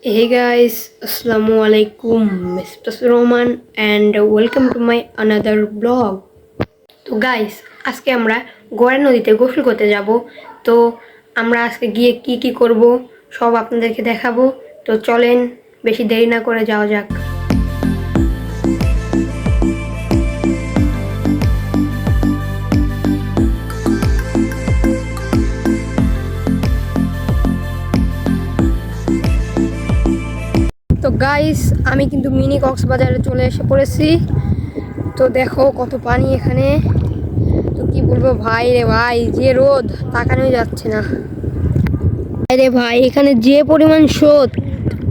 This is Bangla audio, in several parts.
Hey guys, Assalamu alaikum, Mr. Roman and welcome to my another blog তো গাইস আজকে আমরা গোয়ার নদীতে গোসল করতে যাব। তো আমরা আজকে গিয়ে কি কি করব সব আপনাদেরকে দেখাবো। তো চলেন বেশি দেরি না করে যাওয়া যাক। তো গাইস আমি কিন্তু মিনি কক্সবাজারে চলে এসে পড়েছি। তো দেখো কত পানি এখানে। তো কি বলব, ভাই রে ভাই, যে রোদ, তাকানোই যাচ্ছে না। রে ভাই, এখানে যে পরিমাণ স্রোত।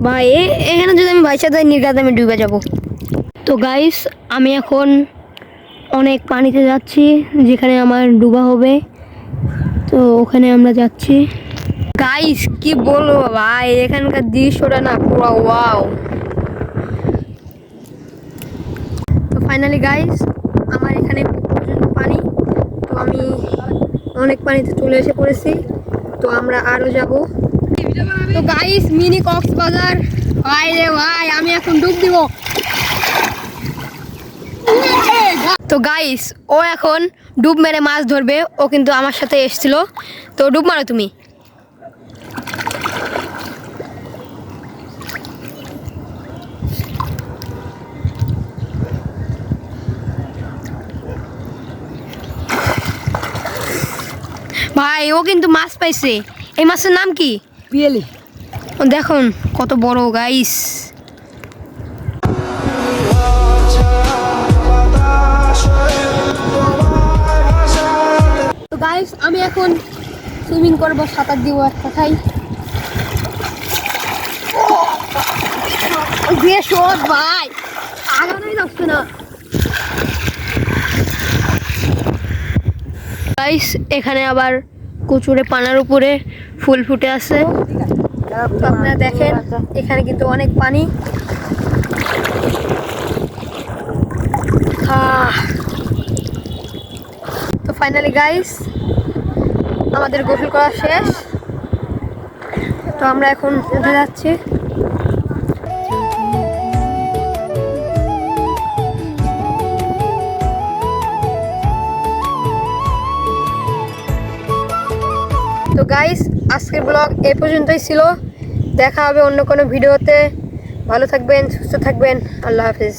ভাই এখানে যদি আমি বাইসা যাই নির্গাত আমি ডুবে যাব। তো গাইস আমি এখন অনেক পানিতে যাচ্ছি, যেখানে আমার ডুবা হবে। তো ওখানে আমরা যাচ্ছি। গাইস কি বলব ভাই? এখানকার দৃশ্যটা না পুরো ওয়াও তো ফাইনালি গাইস আমার এখানে পর্যন্ত পানি। তো আমি অনেক পানিতে চলে এসে পড়েছি। তো আমরা আরও যাব। তো গাইস মিনি কক্সবাজার। ভাই রে ভাই, আমি এখন ডুব দিব। তো গাইস ও এখন ডুব মেরে মাছ ধরবে। ও কিন্তু আমার সাথে এসেছিল। তো ডুব মারো তুমি। ভাই ও কিন্তু মাছ পাইছে এই মাছের নাম কি পিয়েলি ও দেখুন কত বড় গাইস তো গাইস আমি এখন সুইমিং করব সাঁতার দিব এক কথাই ভাই আগানোই যাচ্ছে না গাইস, এখানে আবার কচুরে পানার উপরে ফুল ফুটে আছে। আপনারা দেখেন, এখানে কিন্তু অনেক পানি। তো ফাইনালি গাইস আমাদের গোসল করা শেষ। তো আমরা এখন উঠে যাচ্ছি। তো গাইস আজকের ব্লগ এ পর্যন্তই ছিল। দেখা হবে অন্য কোনো ভিডিওতে। ভালো থাকবেন, সুস্থ থাকবেন। আল্লাহ হাফিজ।